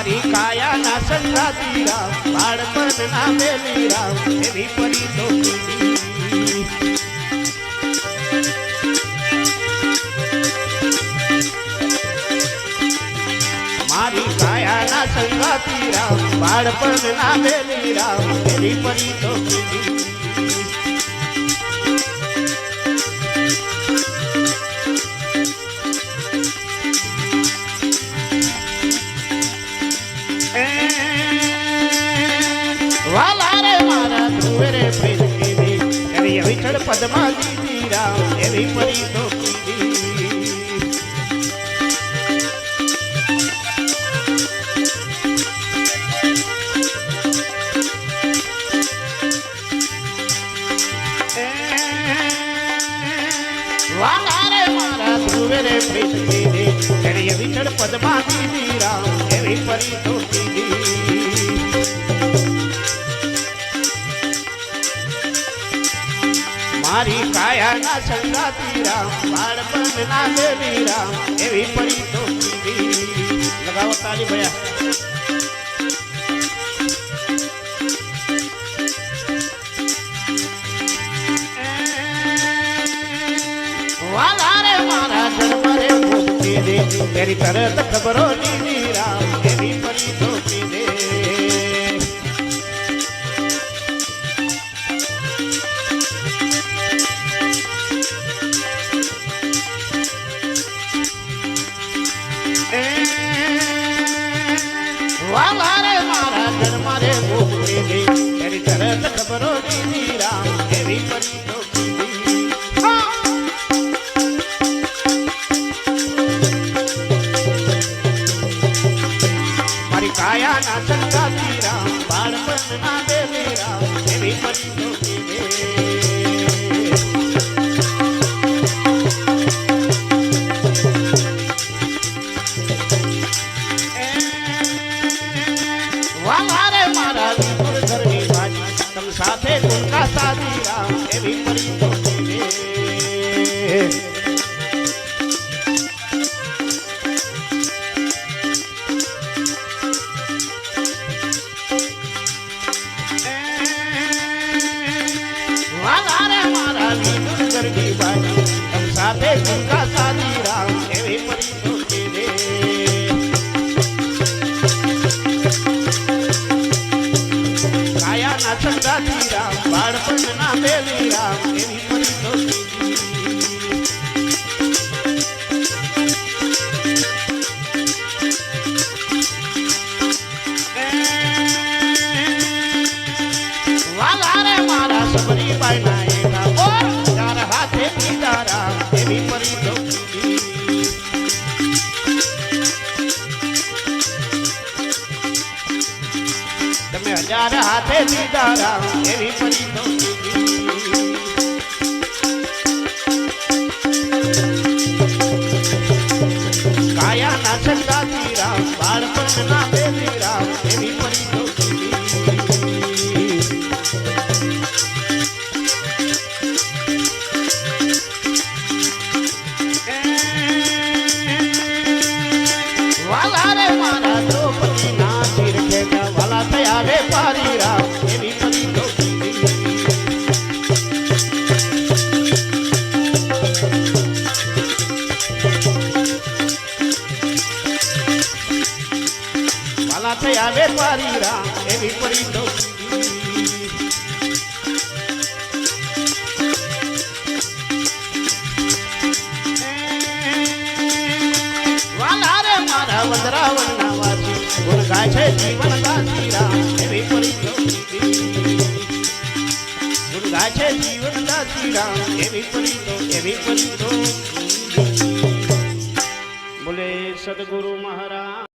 મારી કાયા ના સંગાતી રામ બાળપણ ના મેલી રામ એવી પરી તો મારી કાયા ના સંગાતી રામ બાળપણ ના મેલી એવી પરી તો વિઠળ પદમાં દીધી રામ એવી પરી તો રે મારા એવી મારી કાયા ના સંગાતી રામ બાળપણ ના દેવી રામ એવી પડી તો લગાવો તાલી ભયા. વાલા મારા જન્મ રે મુક્તિ દે તેરી તરત ખબરો દીધી વાલા રે મારા જન્મ રે મુક્તિ દે તેરી તરત ખબરો દીધી રામ એવી પરી તો મારી કાયા ના રામ બાળપણ ના દેવી એવી પરી વિપુલ ભાઈ. તમ સાથે ગુણકા સાધી રામ એવી પડી તો કીધી કાયા ના સંગાતી રામ બાળપણ ના બેલી રામ તમે હજાર હાથે દીધા રામ વાલા આવે પારી રા એવી પડી વાલા રે છે જીવન દાસી રામ એવી છે જીવન દાસી રામ એવી તો એવી પરી બોલે સદગુરુ મહારાજ.